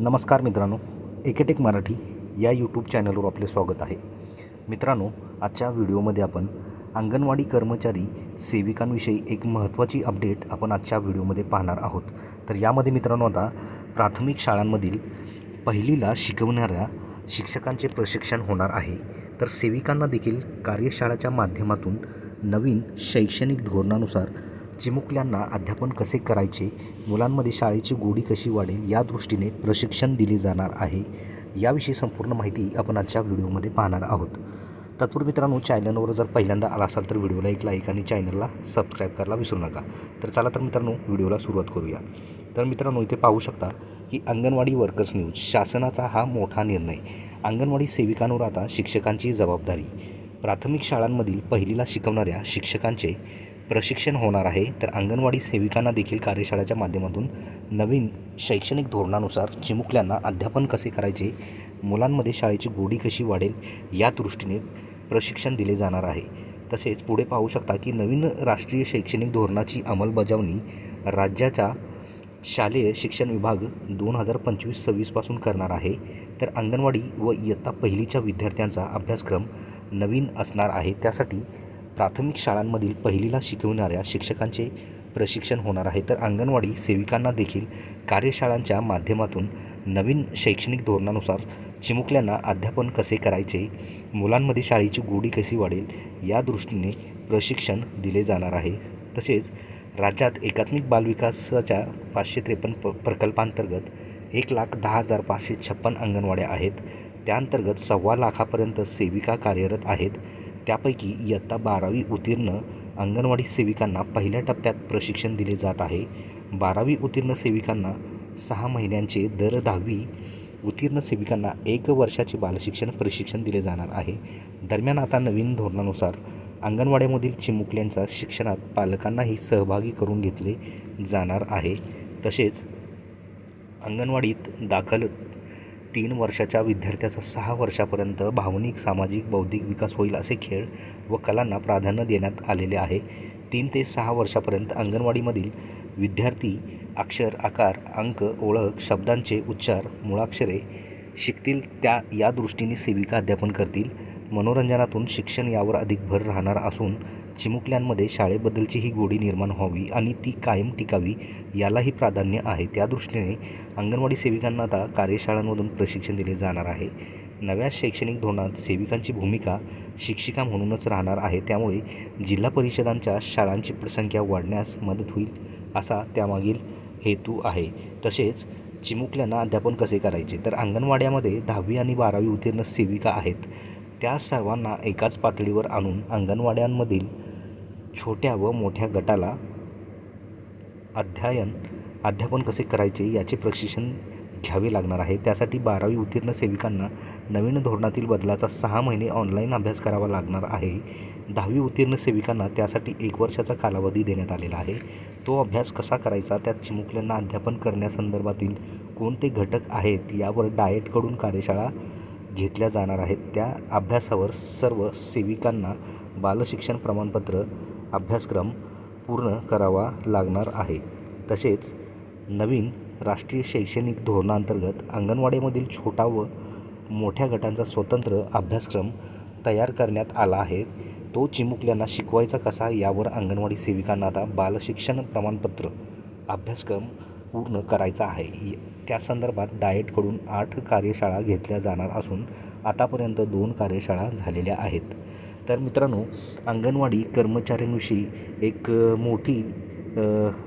नमस्कार मित्रांनो एकेटेक मराठी या यूट्यूब चॅनलवर आपले स्वागत आहे. मित्रांनो आजच्या व्हिडिओमध्ये आपण अंगणवाडी कर्मचारी सेविकांविषयी एक महत्त्वाची अपडेट आपण आजच्या व्हिडिओमध्ये पाहणार आहोत. तर यामध्ये मित्रांनो आता प्राथमिक शाळांमधील पहिलीला शिकवणाऱ्या शिक्षकांचे प्रशिक्षण होणार आहे. तर सेविकांना देखील कार्यशाळाच्या माध्यमातून नवीन शैक्षणिक धोरणानुसार चिमुकल्यांना अध्यापन कसे करायचे मुलांमध्ये शाळेची गोडी कशी वाढेल या दृष्टीने प्रशिक्षण दिले जाणार आहे. याविषयी संपूर्ण माहिती आपण आजच्या व्हिडिओमध्ये पाहणार आहोत. तत्पूर्वी मित्रांनो चॅनलवर जर पहिल्यांदा आला असाल तर व्हिडिओला एक लाईक आणि चॅनलला सबस्क्राईब करायला विसरू नका. तर चला तर मित्रांनो व्हिडिओला सुरुवात करूया. तर मित्रांनो इथे पाहू शकता की अंगणवाडी वर्कर्स न्यूज शासनाचा हा मोठा निर्णय. अंगणवाडी सेविकांवर आता शिक्षकांची जबाबदारी. प्राथमिक शाळांमधील पहिलीला शिकवणाऱ्या शिक्षकांचे प्रशिक्षण होणार आहे तर अंगणवाडी सेविकांना देखील कार्यशाळेच्या माध्यमातून नवीन शैक्षणिक धोरणानुसार चिमुकल्यांना अध्यापन कसे करायचे मुलांमध्ये शाळेची गोडी कशी वाढेल या दृष्टीने प्रशिक्षण दिले जाणार आहे. तसेच पुढे पाहू शकता की नवीन राष्ट्रीय शैक्षणिक धोरणाची अंमलबजावणी राज्याचा शालेय शिक्षण विभाग दोन हजार पंचवीस सव्वीसपासून करणार आहे. तर अंगणवाडी व इयत्ता पहिलीच्या विद्यार्थ्यांचा अभ्यासक्रम नवीन असणार आहे. त्यासाठी प्राथमिक शाळांमधील पहिलीला शिकवणाऱ्या शिक्षकांचे प्रशिक्षण होणार आहे. तर अंगणवाडी सेविकांना देखील कार्यशाळांच्या माध्यमातून नवीन शैक्षणिक धोरणानुसार चिमुकल्यांना अध्यापन कसे करायचे मुलांमध्ये शाळेची गोडी कशी वाढेल या दृष्टीने प्रशिक्षण दिले जाणार आहे. तसेच राज्यात एकात्मिक बालविकासाच्या पाचशे त्रेपन्न प प्रकल्पांतर्गत एक लाख दहा हजार पाचशे छप्पन अंगणवाड्या आहेत. त्याअंतर्गत सव्वा लाखापर्यंत सेविका कार्यरत आहेत. त्यापैकी इयत्ता बारावी उत्तीर्ण अंगणवाडी सेविकांना पहिल्या टप्प्यात प्रशिक्षण दिले जात आहे. बारावी उत्तीर्ण सेविकांना सहा महिन्यांचे दर दहावी उत्तीर्ण सेविकांना एक वर्षाचे बालशिक्षण प्रशिक्षण दिले जाणार आहे. दरम्यान आता नवीन धोरणानुसार अंगणवाड्यामधील चिमुकल्यांचा शिक्षणात पालकांनाही सहभागी करून घेतले जाणार आहे. तसेच अंगणवाडीत दाखल तीन वर्षाच्या विद्यार्थ्याचा सहा वर्षापर्यंत भावनिक सामाजिक बौद्धिक विकास होईल असे खेळ व कलांना प्राधान्य देण्यात आलेले आहे. तीन ते सहा वर्षापर्यंत अंगणवाडीमधील विद्यार्थी अक्षर आकार अंक ओळख शब्दांचे उच्चार मुळाक्षरे शिकतील त्या या दृष्टीने सेविका अध्यापन करतील. मनोरंजनातून शिक्षण यावर अधिक भर राहणार असून चिमुकल्यांमध्ये शाळेबद्दलची ही गोडी निर्माण व्हावी आणि ती कायम टिकावी यालाही प्राधान्य आहे. त्या दृष्टीने अंगणवाडी सेविकांना आता कार्यशाळांमधून प्रशिक्षण दिले जाणार आहे. नव्या शैक्षणिक धोरणात सेविकांची भूमिका शिक्षिका म्हणूनच राहणार आहे. त्यामुळे जिल्हा परिषदांच्या शाळांची संख्या वाढण्यास मदत होईल असा त्यामागील हेतू आहे. तसेच चिमुकल्यांना अध्यापन कसे करायचे? तर अंगणवाड्यामध्ये दहावी आणि बारावी उत्तीर्ण सेविका आहेत. त्या सर्वांना एकाच पातळीवर आणून अंगणवाड्यांमधील छोट्या व मोठ्या गटाला अध्ययन अध्यापन कसे करायचे याचे प्रशिक्षण घ्यावे लागणार आहे. त्यासाठी बारावी उत्तीर्ण सेविकांना नवीन धोरणातील बदलाचा सहा महिने ऑनलाईन अभ्यास करावा लागणार आहे. दहावी उत्तीर्ण सेविकांना त्यासाठी एक वर्षाचा कालावधी देण्यात आलेला आहे. तो अभ्यास कसा करायचा त्यात चिमुकल्यांना अध्यापन करण्यासंदर्भातील कोणते घटक आहेत यावर डाएटकडून कार्यशाळा घेतल्या जाणार आहेत. त्या अभ्यासावर सर्व सेविकांना बालशिक्षण प्रमाणपत्र अभ्यासक्रम पूर्ण करावा लागणार आहे. तसेच नवीन राष्ट्रीय शैक्षणिक धोरणांतर्गत अंगणवाडीमधील छोटा व मोठ्या गटांचा स्वतंत्र अभ्यासक्रम तयार करण्यात आला आहे. तो चिमुकल्यांना शिकवायचा कसा? यावर अंगणवाडी सेविकांना आता बालशिक्षण प्रमाणपत्र अभ्यासक्रम पूर्ण करायचा आहे. त्या संदर्भात डाएटकडून आठ कार्यशाळा घेतल्या जाणार असून आतापर्यंत दोन कार्यशाळा झालेल्या आहेत. तर मित्रांनो अंगणवाडी कर्मचाऱ्यांविषयी एक मोठी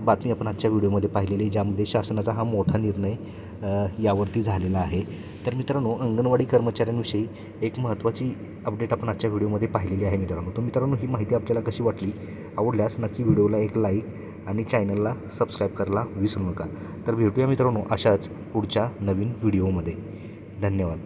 बातमी आपण आजच्या व्हिडिओमध्ये पाहिलेली ज्यामध्ये शासनाचा हा मोठा निर्णय यावरती झालेला आहे. तर मित्रांनो अंगणवाडी कर्मचाऱ्यांविषयी एक महत्त्वाची अपडेट आपण आजच्या व्हिडिओमध्ये पाहिलेली आहे मित्रांनो. तर मित्रांनो ही माहिती आपल्याला कशी वाटली? आवडल्यास नक्की व्हिडिओला एक लाईक आणि चॅनलला सबस्क्राईब करायला विसरू नका. तर भेटूया मित्रांनो अशाच पुढच्या नवीन व्हिडिओमध्ये. धन्यवाद.